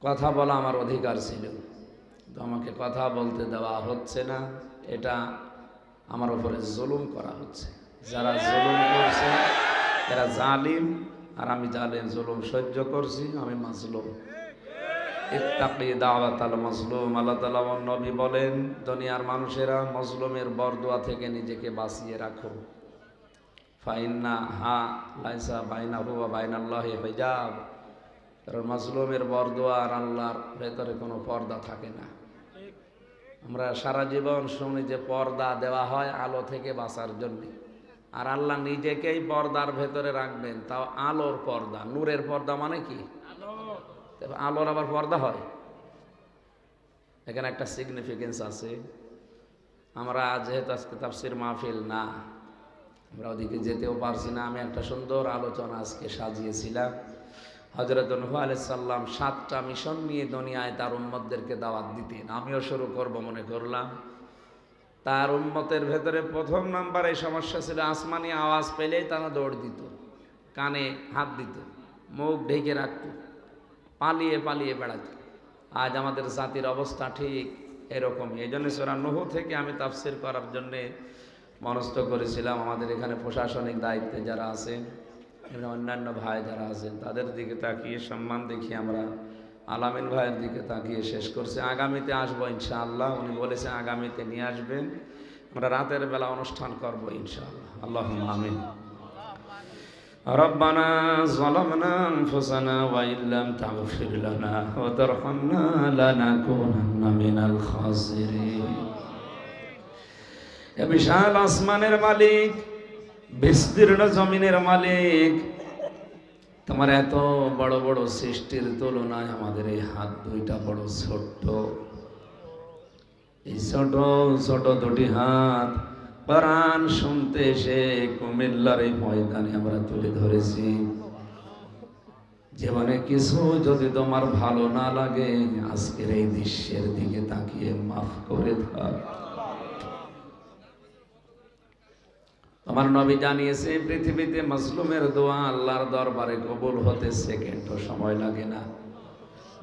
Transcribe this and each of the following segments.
কথা বলা আমার অধিকার ছিল। তো আমাকে কথা বলতে দেওয়া হচ্ছে না। এটা আমার উপরে জুলুম করা হচ্ছে। যারা জুলুম করছে, এরা জালিম, আর আমি জালিম, জুলুম সহ্য করছি, আমি মাজলুম। ইত্তাকি দাওয়াত আল মজলুম, আল্লাহ তালা নবী বলেন, দুনিয়ার মানুষেরা মজলুমের বরদোয়া থেকে নিজেকে বাঁচিয়ে রাখো। ফাইন্না হা লাইসা বাইনা হুয়া বাইনাল্লাহ হিজাব। কারণ মজলুমের বরদোয়া আর আল্লাহর ভেতরে কোনো পর্দা থাকে না। আমরা সারা জীবন শুনি যে পর্দা দেওয়া হয় আলো থেকে বাঁচার জন্য। আর আল্লাহ নিজেকেই পর্দার ভেতরে রাখবেন তাও আলোর পর্দা। নূরের পর্দা মানে কি? আলোর আবার পর্দা হয়? এখানে একটা সিগনিফিকেন্স আছে। আমরা যেহেতু আজকে তাফসির মাহফিল না আমরা ওদিকে যেতেও পারছি না। আমি একটা সুন্দর আলোচনা আজকে সাজিয়েছিলাম। হজরত নূহ আলাইসাল্লাম সাতটা মিশন নিয়ে দুনিয়ায় তার উম্মতদেরকে দাওয়াত দিতেন। আমিও শুরু করব মনে করলাম। তার উম্মতের ভেতরে প্রথম নাম্বারে সমস্যা ছিল, আসমানি আওয়াজ পেলেই তারা দৌড় দিত, কানে হাত দিত, মুখ ঢেকে রাখত, পালিয়ে পালিয়ে বেড়াত। আজ আমাদের জাতির অবস্থা ঠিক এরকমই এই জন্য সোরা নহু থেকে আমি তাফসির করার জন্যে মনস্থ করেছিলাম। আমাদের এখানে প্রশাসনিক দায়িত্বে যারা আছেন এবং অন্যান্য ভাই যারা আছেন তাদের দিকে তাকিয়ে সম্মান দেখিয়ে আমরা আলামিন ভাইয়ের দিকে তাকিয়ে শেষ করছি আগামীতে আসবো ইনশাআল্লাহ উনি বলেছেন আগামীতে নিয়ে আসবেন আমরা রাতের বেলা অনুষ্ঠান করবো ইনশাআল্লাহ আল্লাহ আমিন ربنا ظلمنا أنفسنا وإن لم تغفر لنا وترحمنا لنكونن من الخاسرين এ বিশাল আসমানের মালিক বিস্তীর্ণ জমিনের মালিক। তোমার এত বড় বড় সৃষ্টির তুলনায় আমাদের এই হাত দুইটা বড় ছোট্ট। এই ছোট ছোট দুটি হাত প্রাণ শুনতে এসে কুমিল্লার এই ময়দানে আমরা তুলে ধরেছি। জীবনে কিছু যদি তোমার ভালো না লাগে, আজকের এই দৃশ্যের দিকে তাকিয়ে মাফ করে থাক আমার নবী জানিয়েছে, পৃথিবীতে মাসলুমের দোয়া আল্লাহর দরবারে কবুল হতে সেকেন্ডও সময় লাগে না।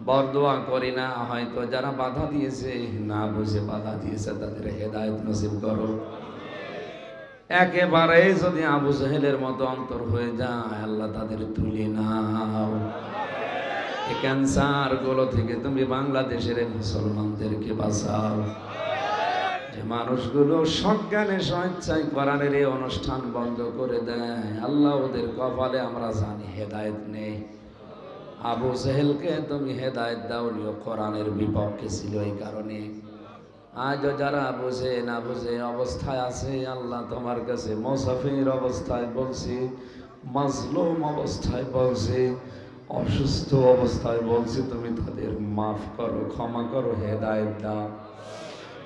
বর দোয়া করি না, হয়তো যারা বাধা দিয়েছে, না বুঝে বাধা দিয়েছে, তাদের হেদায়ত নসিব করো। একেবারে যদি আবু জাহেলের মতো অন্তর হয়ে যায়, আল্লাহ তাদের তুলে নাও। ক্যান্সারগুলো থেকে তুমি বাংলাদেশের মুসলমানদেরকে বাঁচাও। মানুষগুলো সজ্ঞানে স্বেচ্ছায় কোরআনের এই অনুষ্ঠান বন্ধ করে দেয়। আল্লাহ ওদের কপালে আমরা জানি হেদায়েত নেই। আবু সেহেলকে তুমি হেদায়েত দাওনিও কোরআনের বিপক্ষে ছিল এই কারণে। আজও যারা বুঝে না বুঝে অবস্থায় আছে, আল্লাহ তোমার কাছে মোসাফির অবস্থায় বলছি, মাজলুম অবস্থায় বলছি, অসুস্থ অবস্থায় বলছি, তুমি তাদের মাফ করো, ক্ষমা করো, হেদায়ত দাও।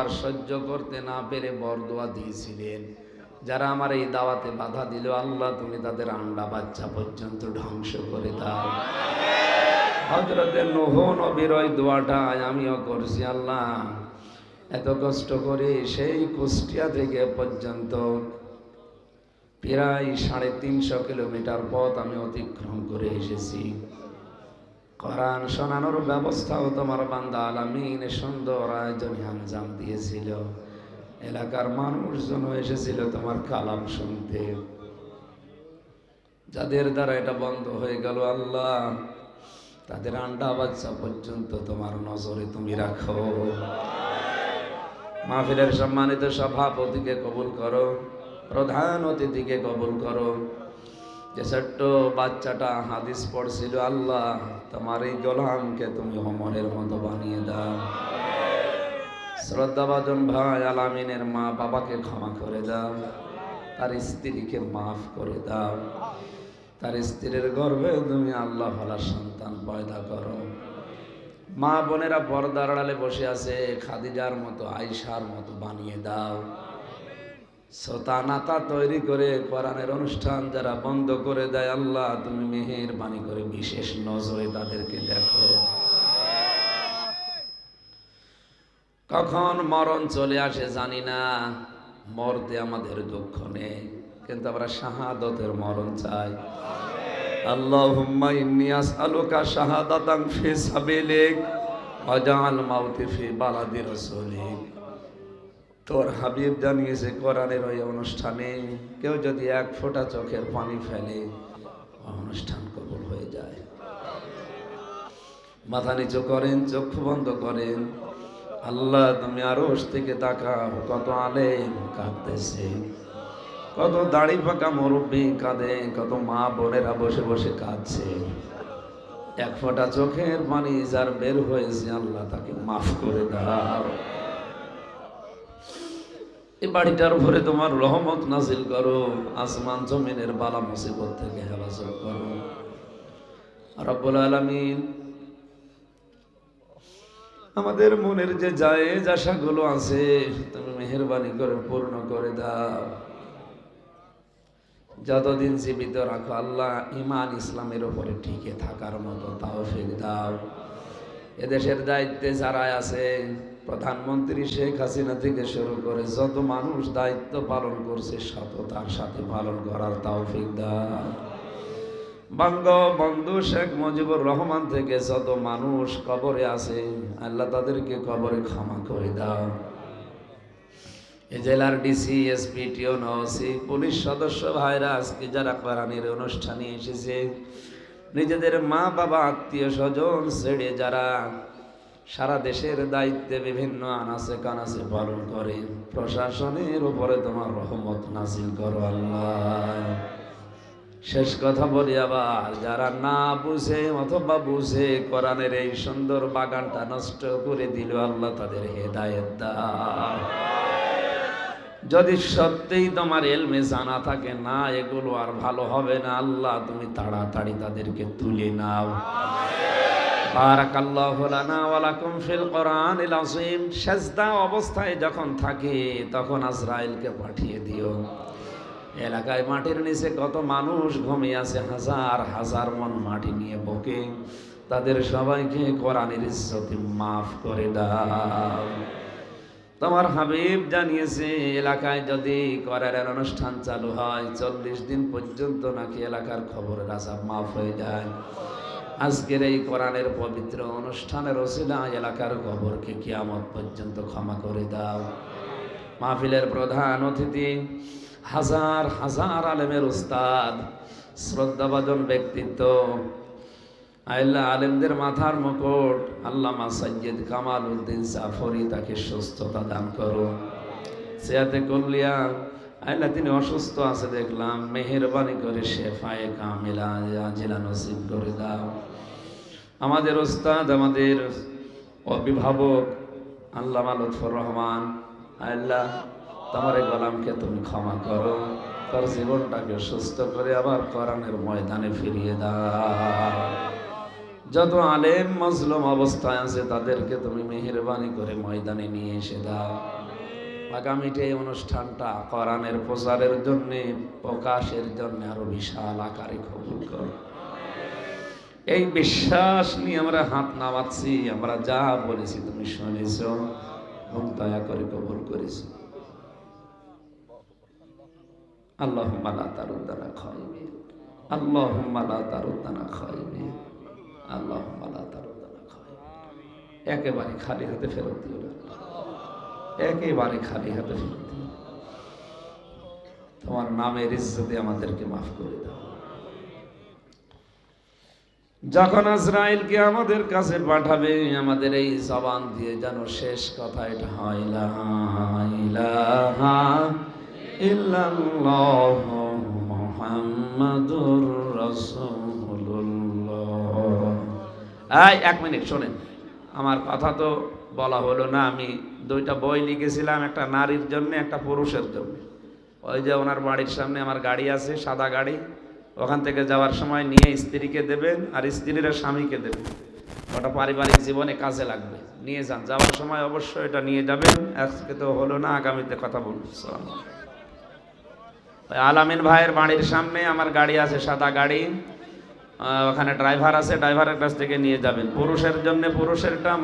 আর সহ্য করতে না পেরে বরদোয়া দিয়েছিলেন। যারা আমার এই দাওয়াতে বাধা দিল, আল্লাহ তুমি তাদের আন্ডা বাচ্চা পর্যন্ত ধ্বংস করে দাও। হজরতের নোহ নবীর ওই দোয়াটা আমিও করছি, আল্লাহ। এত কষ্ট করে সেই কুষ্টিয়া থেকে পর্যন্ত প্রায় সাড়ে তিনশো কিলোমিটার পথ আমি অতিক্রম করে এসেছি। কোরআন শোনানোর ব্যবস্থাও তোমার বান্দা আলামিন সুন্দর আয়োজনে আঞ্জাম দিয়েছিল। এলাকার মানুষজন এসেছিল তোমার কালাম শুনতে। যাদের দ্বারা এটা বন্ধ হয়ে গেল আল্লাহ, তাদের আন্ডা বাচ্চা পর্যন্ত তোমার নজরে তুমি রাখো। মাহফিলের সম্মানিত সভাপতিকে কবুল করো, প্রধান অতিথিকে কবুল করো। ছোট্ট বাচ্চাটা হাদিস পড়ছিল, আল্লাহ, তোমার এই গোলামকে তুমি হমরের মতো বানিয়ে দাও। শ্রদ্ধাভাজন ভাই, আলামিনের মা বাবাকে ক্ষমা করে দাও। তার স্ত্রীকে মাফ করে দাও। তার স্ত্রীর গর্ভে তুমি আল্লাহ ভালার সন্তান পয়দা করো। মা বোনেরা পর্দার আড়ালে বসে আছে, খাদিজার মতো আইসার মতো বানিয়ে দাও। শ্রোতানাতা তৈরি করে কোরআনের অনুষ্ঠান যারা বন্ধ করে দেয়, আল্লাহ, তুমি মেহেরবানি করে বিশেষ নজরে তাদেরকে দেখো। কখন মরণ চলে আসে জানি না, মরতে আমাদের দুঃখ নেই, কিন্তু আমরা শাহাদতের মরণ চাই। আল্লাহুম্মা ইন্নী আসআলুকা তোর হাবিব জানিয়েছে, কোরআনের ওই অনুষ্ঠানে কেউ যদি এক ফোঁটা চোখের পানি ফেলে অনুষ্ঠান কবুল হয়ে যায়। মাথা নিচু করেন, চক্ষু বন্ধ করেন। আল্লাহ তুমি আরও থেকে তাকাও কত আলেম কাঁদতেছে। কত দাড়ি পাকা মুরব্বী কাঁদে, কত মা বোনেরা বসে বসে কাঁদছে। এক ফোঁটা চোখের পানি যার বের হয়েছে, আল্লাহ তাকে মাফ করে দাও। এই বাড়িটার উপরে তোমার রহমত নাজিল করো, আসমান জমিনের বালা মুসিবত থেকে হেফাজত করো। রব্বুল আলামিন, আমাদের মনের যে জায়েজ আশাগুলো আছে, তুমি মেহরবানি করে পূর্ণ করে দাও। যতদিন জীবিত রাখো, আল্লাহ ইমান ইসলামের উপরে টিকে থাকার মতো তাও ফেক দাও। এদেশের দায়িত্বে যারা আছে প্রধানমন্ত্রী শেখ হাসিনা থেকে শুরু করে যত মানুষ দায়িত্ব পালন করছে সততার সাথে পালন করার তাও ফেক দাও বঙ্গবন্ধু শেখ মুজিবুর রহমান থেকে যত মানুষ কবরে আছে, আল্লাহ তাদেরকে কবরে ক্ষমা করে দাও। এ জেলার ডিসি এসপি টিও নওসি পুলিশ সদস্য ভাইরা আজকে যারা কোরআনের অনুষ্ঠানে এসেছে, নিজেদের মা বাবা আত্মীয় স্বজন ছেড়ে যারা সারা দেশের দায়িত্বে বিভিন্ন আনাসে কানাসে পালন করে। প্রশাসনের উপরে তোমার রহমত নাসিল করো আল্লাহ। শেষ কথা বলি আবার, যারা না বুঝে অথবা বুঝে কোরআনের এই সুন্দর বাগানটা নষ্ট করে দিল, আল্লাহ তাদের হেদায়েত যদি সত্যিই তোমার এলমে জানা থাকে, না, এগুলো আর ভালো হবে না, আল্লাহ, তুমি তাড়াতাড়ি তাদেরকে তুলে নাও। সাজদা অবস্থায় যখন থাকে, তখন আজরাইলকে পাঠিয়ে দিও। এলাকায় মাটির নিচে কত মানুষ ঘুমিয়ে আছে, হাজার হাজার মন মাটি নিয়ে বকে। তাদের সবাইকে কোরআনের ইজ্জতে মাফ করে দাও। তোমার হাবিব জানিয়েছে, এলাকায় যদি করারের অনুষ্ঠান চালু হয়, চল্লিশ দিন পর্যন্ত নাকি এলাকার খবরের আশা মাফ হয়ে যায়। আজকের এই কোরআনের পবিত্র অনুষ্ঠানের ওসিলা এলাকার খবরকে কিয়ামত পর্যন্ত ক্ষমা করে দাও। মাহফিলের প্রধান অতিথি, হাজার হাজার আলেমের উস্তাদ, শ্রদ্ধাভাজন ব্যক্তিত্ব, আল্লাহ আলেমদের মাথার মুকুট, আল্লামা সৈয়দ কামাল উদ্দিন জাফরি তাকে সুস্থতা দান করো। সেয়াতে কল্লিয়া, আল্লাহ তিনি অসুস্থ আছে দেখলাম, মেহেরবানি করে শেফায়ে কামিলা, জেলা নসিব করে দাও। আমাদের ওস্তাদ, আমাদের অভিভাবক, আল্লামা লুৎফর রহমান, আল্লাহ তোমার এই গোলামকে তুমি ক্ষমা করো, তার জীবনটাকে সুস্থ করে আবার কোরআনের ময়দানে ফিরিয়ে দাও। যত আলেম, মজলুম অবস্থায় আছে, তাদেরকে তুমি মেহেরবানি করে ময়দানে নিয়ে এসে দাও। আগামীতে এই অনুষ্ঠানটা কোরআনের প্রচারের জন্যে, প্রকাশের জন্য আরও বিশাল আকারে কবুল করো। এই বিশ্বাস নিয়ে আমরা হাত নামাচ্ছি, আমরা যা বলেছি তুমি শুনেছ এবং দয়া করে কবুল করেছি। আল্লাহ মালা তারুদ্দানা খাইবে আল্লাহ মালা তারুদ্দানা খাইবে আল্লাহ মালা তারুদ্দানা খাইবে একেবারে খালি হাতে ফেরত দিও না। একেবারে খালি হাতে ফেরত তোমার নামের ইজ্জতে আমাদেরকে মাফ করে দাও। যখন আজরাইলকে আমাদের কাছে পাঠাবে, আমাদের এই জবান দিয়ে যেন শেষ কথা এটা, হয় এক মিনিট, শোনেন, আমার কথা তো বলা হলো না, আমি দুইটা বই লিখেছিলাম, একটা নারীর জন্য, একটা পুরুষের জন্য। ওই যে ওনার বাড়ির সামনে আমার গাড়ি আছে, সাদা গাড়ি ওখান থেকে যাওয়ার সময় নিয়ে স্ত্রীকে দেবেন আর স্ত্রীরা স্বামীকে দেবেন। ওটা পারিবারিক জীবনে কাজে লাগবে। নিয়ে যান। যাওয়ার সময় অবশ্যই এটা নিয়ে যাবেন। আজকে তো হলো না, আগামীতে কথা। ওই আলামিন ভাইয়ের বাড়ির সামনে আমার গাড়ি আছে, সাদা গাড়ি। ওখানে ড্রাইভার আছে, ড্রাইভারের কাছ থেকে নিয়ে যাবেন। পুরুষের জন্য পুরুষেরটা